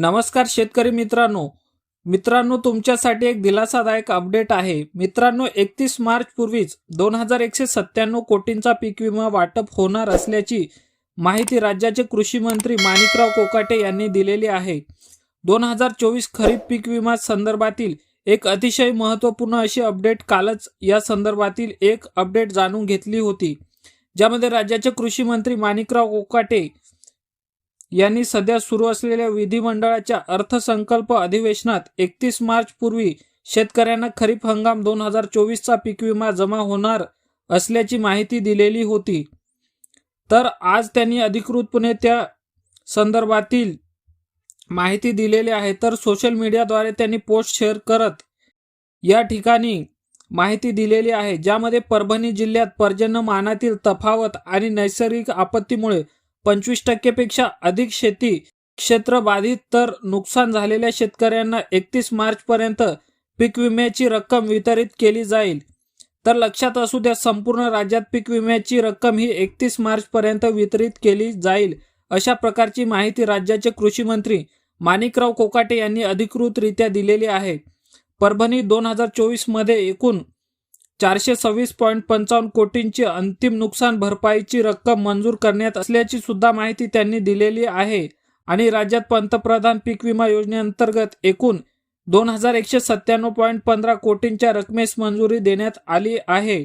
नमस्कार शेतकरी मित्रांनो. मित्रांनो तुमच्यासाठी एक दिलासादायक अपडेट आहे. मित्रांनो एकतीस मार्च पूर्वीच दोन हजार एकशे सत्त्याण्णव कोटींचा पीक विमा वाटप होणार असल्याची माहिती राज्याचे कृषी मंत्री माणिकराव कोकाटे यांनी दिलेली आहे. दोन हजार चोवीस खरीप पीक विमा संदर्भातील एक अतिशय महत्त्वपूर्ण अशी अपडेट कालच या संदर्भातील एक अपडेट जाणून घेतली होती. ज्यामध्ये राज्याचे कृषी मंत्री माणिकराव कोकाटे यांनी सध्या सुरू असलेल्या विधिमंडळाच्या अर्थसंकल्प अधिवेशनात एकतीस मार्च पूर्वी शेतकऱ्यांना खरीप हंगाम दोन हजार चोवीसचा पीक विमा जमा होणार असल्याची माहिती दिलेली होती. तर आज त्यांनी अधिकृतपणे त्या संदर्भातील माहिती दिलेली आहे. तर सोशल मीडियाद्वारे त्यांनी पोस्ट शेअर करत या ठिकाणी माहिती दिलेली आहे ज्यामध्ये परभणी जिल्ह्यात पर्जन्यमानातील तफावत आणि नैसर्गिक आपत्तीमुळे पंचवीस टक्केपेक्षा अधिक शेती क्षेत्र बाधित तर नुकसान झालेल्या शेतकऱ्यांना एकतीस मार्च पर्यंत पीक विम्याची रक्कम वितरित केली जाईल. तर लक्षात असू द्या संपूर्ण राज्यात पीक विम्याची रक्कम ही एकतीस मार्च पर्यंत वितरित केली जाईल अशा प्रकारची माहिती राज्याचे कृषी मंत्री माणिकराव कोकाटे यांनी अधिकृतरित्या दिलेली आहे. परभणी दोन हजार चोवीसमध्ये एकूण चारशे सव्वीस पॉईंट पंचावन्न कोटींची अंतिम नुकसान भरपाईची रक्कम मंजूर करण्यात असल्याची सुद्धा माहिती त्यांनी दिलेली आहे. आणि राज्यात पंतप्रधान पीक विमा योजनेअंतर्गत एकूण दोन हजार एकशे सत्त्याण्णव पॉईंट पंधरा कोटींच्या रकमेस मंजुरी देण्यात आली आहे.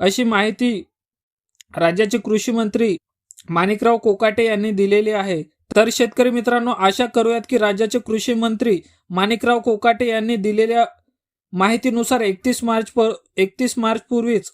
अशी माहिती राज्याचे कृषी मंत्री माणिकराव कोकाटे यांनी दिलेली आहे. तर शेतकरी मित्रांनो आशा करूयात की राज्याचे कृषी मंत्री माणिकराव कोकाटे यांनी दिलेल्या माहितीनुसार एकतीस मार्च पर एकतीस मार्च पूर्वीच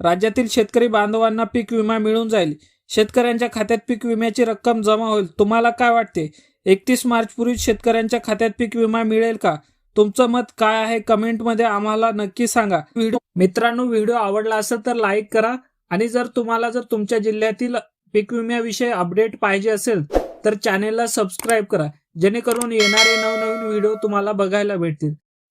राज्यातील शेतकरी बांधवांना पीक विमा मिळून जाईल. शेतकऱ्यांच्या खात्यात पीक विम्याची रक्कम जमा होईल. तुम्हाला काय वाटते? एकतीस मार्च पूर्वी शेतकऱ्यांच्या खात्यात पीक विमा मिळेल का? तुमचं मत काय आहे? कमेंटमध्ये आम्हाला नक्की सांगा. व्हिडिओ मित्रांनो व्हिडिओ आवडला असेल तर लाईक करा आणि जर तुम्हाला जर तुमच्या जिल्ह्यातील पीक विम्याविषयी अपडेट पाहिजे असेल तर चॅनेलला सबस्क्राईब करा. जेणेकरून येणारे नवनवीन व्हिडिओ तुम्हाला बघायला भेटतील.